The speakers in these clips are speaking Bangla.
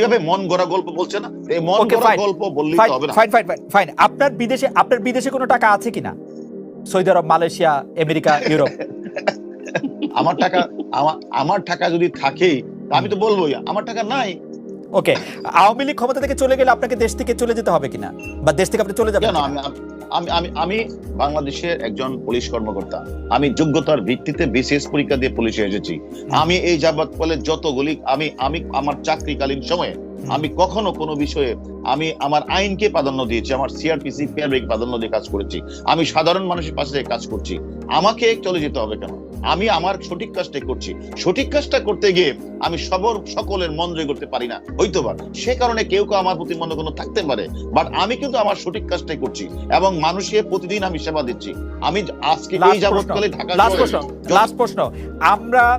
এইভাবে মন গড়া গল্প বলছে না? এই মন গড়া গল্প বললেই তো হবে না। ফাইন ফাইন ফাইন ফাইন আপনার বিদেশে আপনার বিদেশে কোনো টাকা আছে কিনা? সৌদি আরব মালয়েশিয়া আমেরিকা ইউরোপ? আমার টাকা আমার আমার টাকা যদি থাকে আমি তো বলবোই আমার টাকা নাই। ওকে আওয়ামী লীগ ক্ষমতা থেকে চলে গেলে আপনাকে দেশ থেকে চলে যেতে হবে কিনা? বা দেশ থেকে আপনি চলে যাবেন কেন? আমি আমি আমি আমি বাংলাদেশের একজন পুলিশ কর্মকর্তা। আমি যোগ্যতার ভিত্তিতে বিশেষ পরীক্ষা দিয়ে পুলিশে এসেছি। আমি এই যাবৎ ফলে যতগুলি আমি আমি আমার চাকরিকালীন সময়ে আমি কখনো কোনো বিষয়ে আমি আমার আইনকে প্রাধান্য দিয়েছি আমার সিআরপিসি পেয়ারকে প্রাধান্য দিয়ে কাজ করেছি। আমি সাধারণ মানুষের পাশে কাজ করছি। আমাকে চলে যেতে হবে কেন? আমি আমার সঠিক কাজটাই করছি। সঠিক কাজটা করতে গিয়ে আমি সবর সকলের মন জয় করতে পারি না। হইতে পারে সে কারণে কেউ কেউ আমার প্রতি মনে কোনো থাকতে পারে বাট আমি কিন্তু আমার সঠিক কাজটাই করছি এবং মানুষকে প্রতিদিন আমি সেবা দিচ্ছি। আমি আজকে এই যাবৎকালে ঢাকা লাস্ট প্রশ্ন। লাস্ট প্রশ্ন। আমরা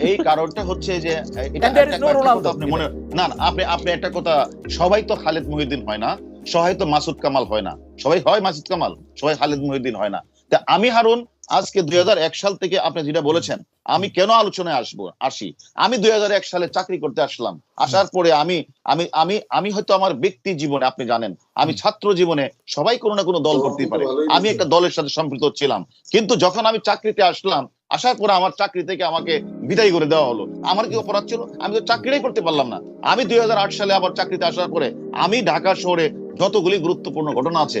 এই কারণটা হচ্ছে যে আপনি মনে না না আপনি আপনি একটা কথা সবাই তো খালেদ মহিউদ্দিন হয় না সবাই তো মাসুদ কামাল হয় না সবাই হয় মাসুদ কামাল সবাই খালেদ মহিউদ্দিন হয় না। তা আমি হারুন আজকে দুই সাল থেকে আপনি যেটা বলেছেন আমি কেন আলোচনায় আসব আসি? আমি দুই হাজার এক সালে চাকরি করতে আসলাম আসার পরে আমি আমি আমি আমি হয়তো আমার ব্যক্তি জীবনে আপনি জানেন আমি ছাত্র জীবনে সবাই কোনো না কোনো দল করতেই পারে। আমি একটা দলের সাথে সম্পৃক্ত ছিলাম কিন্তু যখন আমি চাকরিতে আসলাম আসার পরে আমার চাকরি থেকে আমাকে বিদায় করে দেওয়া হলো। আমার কি অপরাধ ছিল? আমি তো চাকরিটাই করতে পারলাম না। আমি দুই হাজার আট সালে আবার চাকরিতে আসার পরে আমি ঢাকা শহরে যতগুলি গুরুত্বপূর্ণ ঘটনা আছে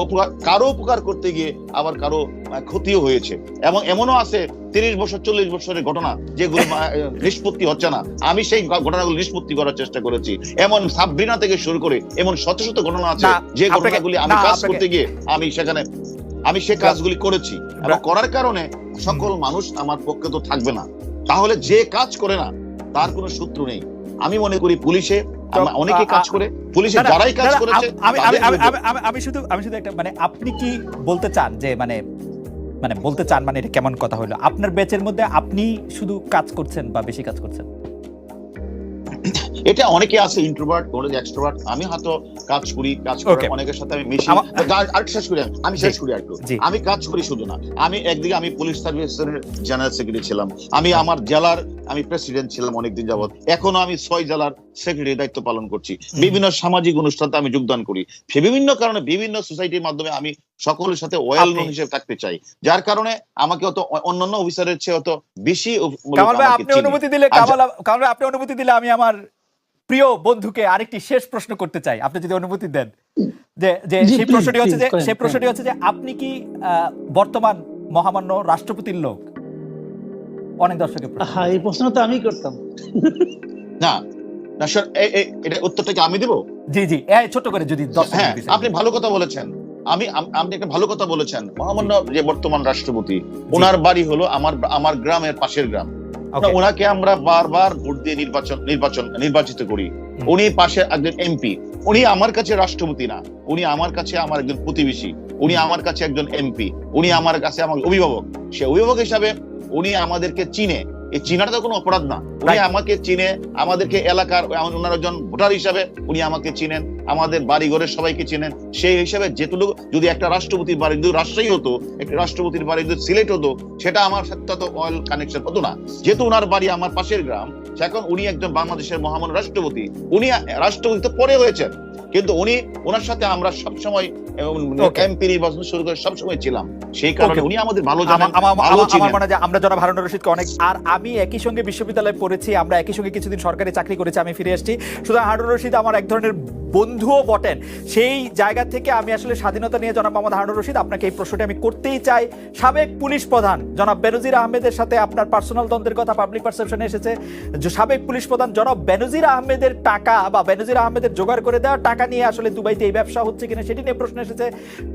উপকার কারও উপকার করতে গিয়ে আবার কারও ক্ষতিও হয়েছে। এবং এমনও আছে তিরিশ বছর চল্লিশ বছরের ঘটনা যেগুলো নিষ্পত্তি হচ্ছে না। আমি সেই ঘটনাগুলো নিষ্পত্তি করার চেষ্টা করেছি। এমন সাবরিনা থেকে শুরু করে এমন শত শত ঘটনা আছে যে ঘটনাগুলি আমি কাজ করতে গিয়ে আমি সেখানে আমি সে কাজগুলি করেছি। এবং করার কারণে সকল মানুষ আমার পক্ষে তো থাকবে না। তাহলে যে কাজ করে না তার কোনো সূত্র নেই। আমি মনে করি পুলিশে অনেকে কাজ করে পুলিশে যারাই কাজ করেছে আমি শুধু আমি শুধু একটা মানে আপনি কি বলতে চান যে মানে মানে বলতে চান মানে এটা কেমন কথা হলো? আপনার ব্যাচের মধ্যে আপনি শুধু কাজ করছেন বা বেশি কাজ করছেন? এটা অনেকে আছে ইন্ট্রোভার্ট অনেকে এক্সট্রোভার্ট আমি হয়তো কাজ করি কাজ করে অনেকের সাথে আমি মিশি। আর শেষ করি আমি। শেষ করি একটু আমি কাজ করি শুধু না আমি একদিকে আমি পুলিশ সার্ভিসের জেনারেল সেক্রেটারি ছিলাম আমি আমার জেলার আমি প্রেসিডেন্ট ছিলাম অনেকদিন যাবত এখনও আমি ছয় জেলার সেক্রেটারি দায়িত্ব পালন করছি। বিভিন্ন সামাজিক অনুষ্ঠানে আমি যোগদান করি। বিভিন্ন কারণে বিভিন্ন সোসাইটির মাধ্যমে আমি সকলের সাথে ওয়েল নোন হিসেবে থাকতে চাই। যার কারণে আমাকে অত অন্যান্য অফিসারের চেয়ে অত বেশি কামাল ভাই আপনি অনুমতি দিলে আচ্ছা। কামাল কামাল আপনি অনুমতি দিলে আমি আমার প্রিয় বন্ধুকে আরেকটি শেষ প্রশ্ন করতে চাই। আপনি যদি অনুমতি দেন। যে যে সেই প্রশ্নটি হচ্ছে যে সেই প্রশ্নটি হচ্ছে যে আপনি কি আহ, বর্তমান মহামান্য রাষ্ট্রপতির লোক? অনেক দর্শকের প্রশ্ন। হ্যাঁ এই প্রশ্ন তো আমি করতাম। না এটা উত্তরটা কি আমি দেবো? জি জি এই ছোট করে যদি হ্যাঁ। আপনি ভালো কথা বলেছেন। আমি আপনি একটা ভালো কথা বলেছেন। মহামান্য যে বর্তমান রাষ্ট্রপতি ওনার বাড়ি হলো আমার আমার গ্রামের পাশের গ্রাম। ওনাকে আমরা বারবার ভোট দিয়ে নির্বাচন নির্বাচন নির্বাচিত করি। উনি পাশে একজন এমপি। উনি আমার কাছে রাষ্ট্রপতি না। উনি আমার কাছে আমার একজন প্রতিবেশী। উনি আমার কাছে একজন এমপি। উনি আমার কাছে আমার অভিভাবক। সে অভিভাবক হিসাবে উনি আমাদেরকে চিনে। এই চিনাটা তো কোনো অপরাধ না। উনি আমাকে চিনে। আমাদেরকে এলাকার ওনার একজন ভোটার হিসাবে উনি আমাকে চিনেন। আমাদের বাড়ি ঘরের সবাইকে চেনেন। সেই হিসাবে যেটুকু যদি একটা রাষ্ট্রপতির বাড়ি যদি রাজশাহী হতো, একটা রাষ্ট্রপতির বাড়ি যদি সিলেট হতো, সেটা আমার সাথে তো অয়েল কানেকশন হতো না। যেহেতু ওনার বাড়ি আমার পাশের গ্রাম, এখন উনি একজন বাংলাদেশের মহামান রাষ্ট্রপতি। উনি রাষ্ট্রপতি তো পরে হয়েছেন। কিন্তু উনি, ওনার সাথে আমরা সবসময় Okay. এমপি নির্বাচন শুরু করে সবসময় ছিলাম। সেই কারণে উনি আমাদের ভালো জানেন আমার- আমার- ভালো আমার- আমার মনে আমরা জনাব হারুন রশিদকে অনেক আর আমি একই সঙ্গে বিশ্ববিদ্যালয়ে পড়েছি আমরা একই সঙ্গে কিছুদিন সরকারি চাকরি করেছি আমি ফিরে এসেছি। সুতরাং হারুন রশিদ আমার এক ধরনের বন্ধুও বটেন। সেই জায়গা থেকে আমি আসলে স্বাধীনতা নিয়ে জনাব মোহাম্মদ হারুন রশিদ আপনাকে এই প্রশ্নটি আমি করতেই চাই। সাবেক পুলিশ প্রধান জনাব বেনজির আহমেদের সাথে আপনার পার্সোনাল দ্বন্দ্বের কথা পাবলিক পারসেপশনে এসেছে। যে সাবেক পুলিশ প্রধান জনাব বেনজির আহমেদের টাকা বা বেনজির আহমেদের জোগাড় করে দেওয়া টাকা নিয়ে আসলে দুবাইতে এই ব্যবসা হচ্ছে কিনা সেটি নিয়ে প্রশ্ন এসেছে।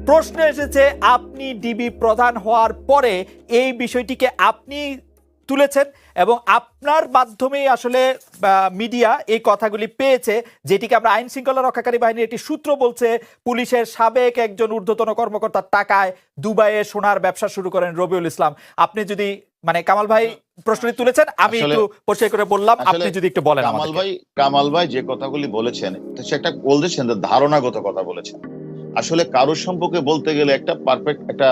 প্রশ্ন এসেছে আপনি ডিবি প্রধান হওয়ার পরে এই বিষয়টিকে আপনি তুলেছেন এবং আপনার মাধ্যমেই আসলে মিডিয়া এই কথাগুলি পেয়েছে যেটিকে আমরা আইন শৃঙ্খলা রক্ষাকারী বাহিনীর একটি সূত্র বলছে পুলিশের সাবেক একজন ঊর্ধ্বতন কর্মকর্তার টাকায় দুবাইয়ে সোনার ব্যবসা শুরু করেন রবিউল ইসলাম। আপনি যদি মানে কামাল ভাই প্রশ্নটি তুলেছেন আমি একটু পরিচয় করে বললাম আপনি যদি একটু বলেন কামাল। ভাই কামাল ভাই যে কথাগুলি বলেছেন সেটা বলতেছেন ধারণাগত কথা বলেছেন। আসলে কারোর সম্পর্কে বলতে গেলে একটা পারফেক্ট একটা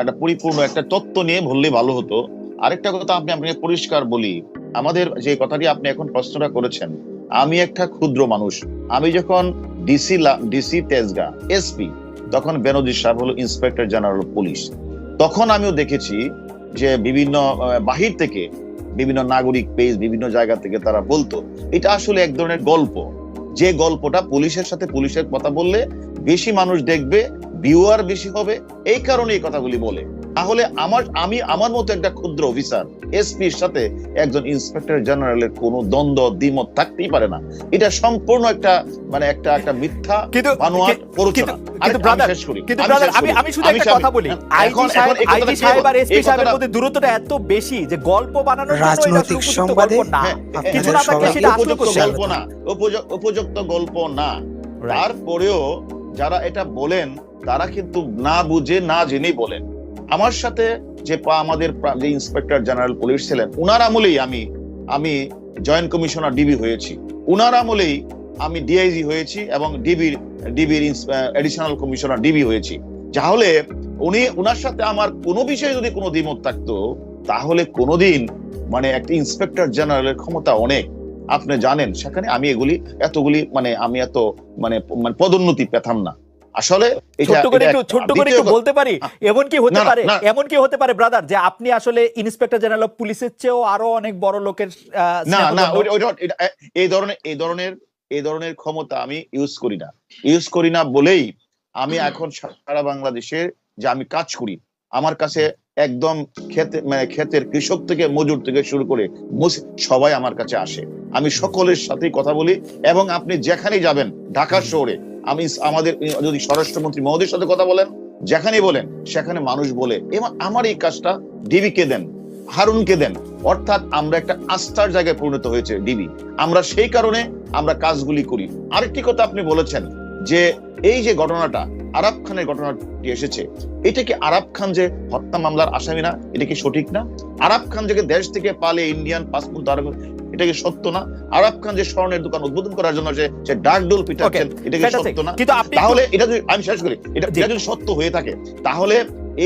একটা পরিপূর্ণ একটা তত্ত্ব নিয়ে বললে ভালো হতো। আরেকটা কথা আপনি আপনাকে পরিষ্কার বলি, আমাদের যে কথাটি আপনি এখন প্রশ্নটা করেছেন, আমি একটা ক্ষুদ্র মানুষ। আমি যখন ডিসি ডিসি তেজগা এসপি তখন বেনজির সাহেব হলো ইন্সপেক্টর জেনারেল পুলিশ তখন আমিও দেখেছি যে বিভিন্ন বাহির থেকে বিভিন্ন নাগরিক পেজ বিভিন্ন জায়গা থেকে তারা বলতো, এটা আসলে এক ধরনের গল্প। যে গল্পটা পুলিশের সাথে পুলিশের কথা বললে বেশি মানুষ দেখবে ভিউয়ার বেশি হবে এই কারণে এই কথাগুলি বলে। তাহলে আমার আমি আমার মতো একটা ক্ষুদ্র অফিসার এসপির সাথে একজন ইন্সপেক্টর জেনারেলের কোনো দ্বন্দ্ব দ্বিমত থাকতেই পারে না। এটা সম্পূর্ণ একটা মানে একটা একটা মিথ্যা কিন্তু বানোয়াট কিন্তু- প্ররোচনা। কিন্তু আরেকটা আমি brother, শেষ করি কিন্তু আমি শুধু একটা কথা বলি। আইজি সাহেব আইজি সাহেব আর এসপি সাহেবের মধ্যে দূরত্বটা এত বেশি যে গল্প বানানোর রাজনৈতিক উপযুক্ত সংবাদে গল্প না। হ্যাঁ, কিছু না থাকলে সেটা আসলে গল্প না উপযুক্ত গল্প না। তারপরেও যারা এটা বলেন, তারা কিন্তু না বুঝে, না জেনেই বলেন। আমার সাথে যে পা- আমাদের যে ইন্সপেক্টর জেনারেল পুলিশ ছিলেন, উনার আমলেই আমি আমি জয়েন্ট কমিশনার ডিবি হয়েছি। উনার আমলেই আমি ডিআইজি হয়েছি এবং ডিবির ডিবির এডিশনাল কমিশনার ডিবি হয়েছি। তাহলে উনি, উনার সাথে আমার কোনো বিষয়ে যদি কোনো দ্বিমত থাকতো, তাহলে কোনোদিন মানে একটা ইন্সপেক্টর জেনারেলের ক্ষমতা অনেক। আপনি জানেন সেখানে আমি এগুলি এতগুলি মানে আমি এত মানে মানে পদোন্নতি পেতাম না। আসলে ছোট্ট করে একটু ছোট্ট করে একটু বলতে পারি এমন কি হতে পারে এমন কি হতে পারে ব্রাদার যে আপনি আসলে ইন্সপেক্টর জেনারেল অফ পুলিশের চেয়েও আরও অনেক বড় লোকের না না এই ধরনের এই ধরনের এই ধরনের ক্ষমতা আমি ইউজ করি না। ইউজ করি না বলেই আমি এখন সারা বাংলাদেশে যে আমি কাজ করি আমার কাছে একদম খেতে মানে ক্ষেতের কৃষক থেকে মজুর থেকে শুরু করে সবাই আমার কাছে আসে। আমি সকলের সাথে কথা বলি এবং আপনি যেখানেই যাবেন ঢাকা শহরে, আমি আমাদের, যদি স্বরাষ্ট্রমন্ত্রী মহোদয়ের সাথে কথা বলেন, যেখানেই বলেন, সেখানে মানুষ বলে এবং আমার এই কাজটা ডিবিকে দেন? হারুনকে দেন? অর্থাৎ আমরা একটা আস্থার জায়গায় পরিণত হয়েছে ডিবি। আমরা সেই কারণে আমরা কাজগুলি করি। আরেকটি কথা আপনি বলেছেন যে এই যে ঘটনাটা আরাব খানের ঘটনাটি এসেছে, এটা কি আরাব খান যে হত্যা মামলার আসামি না এটা কি সঠিক না? আরাব খান যে দেশ থেকে পালে ইন্ডিয়ান পাসপোর্ট এটা কি সত্য না। আরাব খান যে স্বর্ণের দোকান উদ্বোধন করার জন্য যে সে ডাকডোল পিটাচ্ছেন এটা কি সত্য না। তাহলে এটা যদি আমি শেষ করি। এটা এটা যদি সত্য হয়ে থাকে তাহলে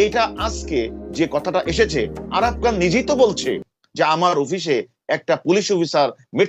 এইটা আজকে যে কথাটা এসেছে আরাব খান নিজেই তো বলছে যে আমার অফিসে একটা পুলিশ অফিসার